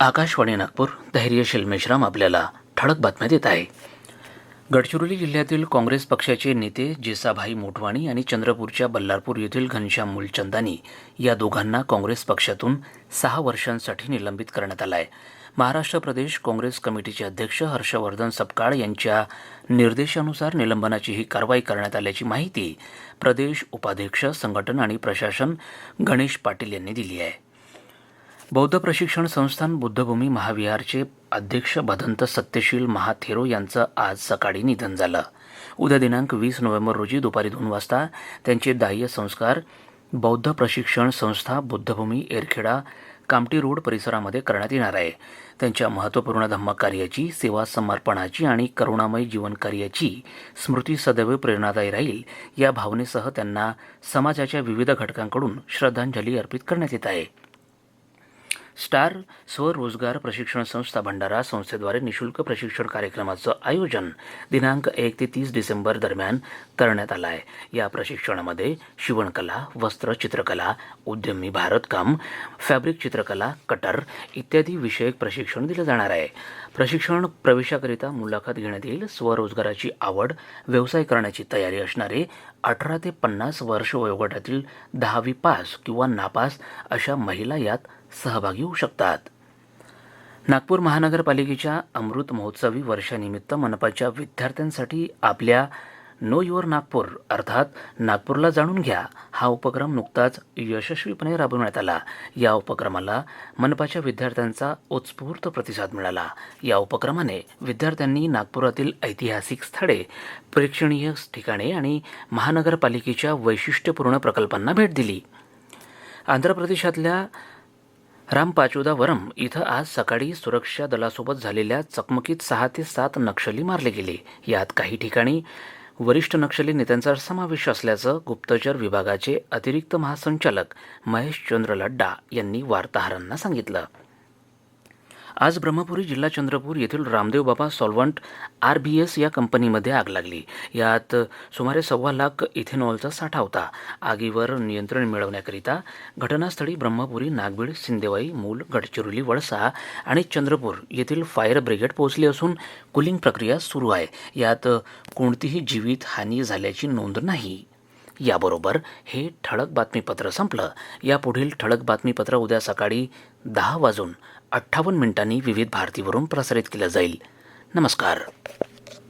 आकाशवाणी नागपूर धैर्यशील मेश्राम आपल्याला ठळक बातम्या देत आहे. गडचिरोली जिल्ह्यातील काँग्रेस पक्षाचे नेते जेसाभाई मोटवाणी आणि चंद्रपूरच्या बल्लारपूर येथील घनश्याम मूलचंदानी या दोघांना काँग्रेस पक्षातून सहा वर्षांसाठी निलंबित करण्यात आलं आहे महाराष्ट्र प्रदेश काँग्रेस कमिटीचे अध्यक्ष हर्षवर्धन सपकाळ यांच्या निर्देशानुसार निलंबनाची ही कारवाई करण्यात आल्याची माहिती प्रदेश उपाध्यक्ष संघटन आणि प्रशासन गणेश पाटील यांनी दिली आहे. बौद्ध प्रशिक्षण संस्थान बुद्धभूमी महाविहारचे अध्यक्ष भदंत सत्यशील महाथेरो यांचं आज सकाळी निधन झालं. उद्या दिनांक वीस नोव्हेंबर रोजी दुपारी दोन वाजता त्यांचे दाह्य संस्कार बौद्ध प्रशिक्षण संस्था बुद्धभूमी एरखेडा कामटी रोड परिसरामध्ये करण्यात येणार आहे. त्यांच्या महत्त्वपूर्ण धम्मकार्याची सेवा समर्पणाची आणि करुणामय जीवनकार्याची स्मृती सदैव प्रेरणादायी राहील या भावनेसह त्यांना समाजाच्या विविध घटकांकडून श्रद्धांजली अर्पित करण्यात येत आहे. स्टार स्वरोजगार प्रशिक्षण संस्था भंडारा संस्थेद्वारे निशुल्क प्रशिक्षण कार्यक्रमाचं आयोजन दिनांक एक ते तीस डिसेंबर दरम्यान करण्यात आलं आहे. या प्रशिक्षणामध्ये शिवणकला वस्त्र चित्रकला उद्यमी भारतकाम फॅब्रिक चित्रकला कटर इत्यादी विषयक प्रशिक्षण दिलं जाणार आहे. प्रशिक्षण प्रवेशाकरिता मुलाखत घेण्यात येईल. स्वरोजगाराची आवड व्यवसाय करण्याची तयारी असणारे अठरा ते पन्नास वर्ष वयोगटातील दहावी पास किंवा नापास अशा महिला यात सहभागी होऊ शकतात. नागपूर महानगरपालिकेच्या अमृत महोत्सवी वर्षानिमित्त मनपाच्या विद्यार्थ्यांसाठी आपल्या नो युअर नागपूर अर्थात नागपूरला जाणून घ्या. हा उपक्रम नुकताच यशस्वीपणे राबवण्यात आला. या उपक्रमाला मनपाच्या विद्यार्थ्यांचा उत्स्फूर्त प्रतिसाद मिळाला. या उपक्रमाने विद्यार्थ्यांनी नागपुरातील ऐतिहासिक स्थळे प्रेक्षणीय ठिकाणे आणि महानगरपालिकेच्या वैशिष्ट्यपूर्ण प्रकल्पांना भेट दिली. आंध्र प्रदेशातल्या रामपाचोदावरम इथं आज सकाळी सुरक्षा दलासोबत झालेल्या चकमकीत सहा ते सात नक्षली मारले गेले. यात काही ठिकाणी वरिष्ठ नक्षली नेत्यांचा समावेश असल्याचं गुप्तचर विभागाचे अतिरिक्त महासंचालक महेश चंद्र लड्डा यांनी वार्ताहरांना सांगितलं. आज ब्रह्मपुरी जिल्हा चंद्रपूर येथील Ramdev Baba solvent R B S या कंपनीमध्ये आग लागली. यात सुमारे सव्वा लाख इथेनॉलचा साठा होता. आगीवर नियंत्रण मिळवण्याकरिता घटनास्थळी ब्रह्मपुरी नागबीड सिंदेवाई मूल गडचिरोली वळसा आणि चंद्रपूर येथील फायर ब्रिगेड पोहोचली असून कुलिंग प्रक्रिया सुरू आहे. यात कोणतीही जीवित हानी झाल्याची नोंद नाही. याबरोबर हे ठळक बातमीपत्र संपलं. यापुढील ठळक बातमीपत्र उद्या सकाळी दहा वाजून अठ्ठावन्न मिनिटांनी विविध भारतीवरून प्रसारित केलं जाईल. नमस्कार.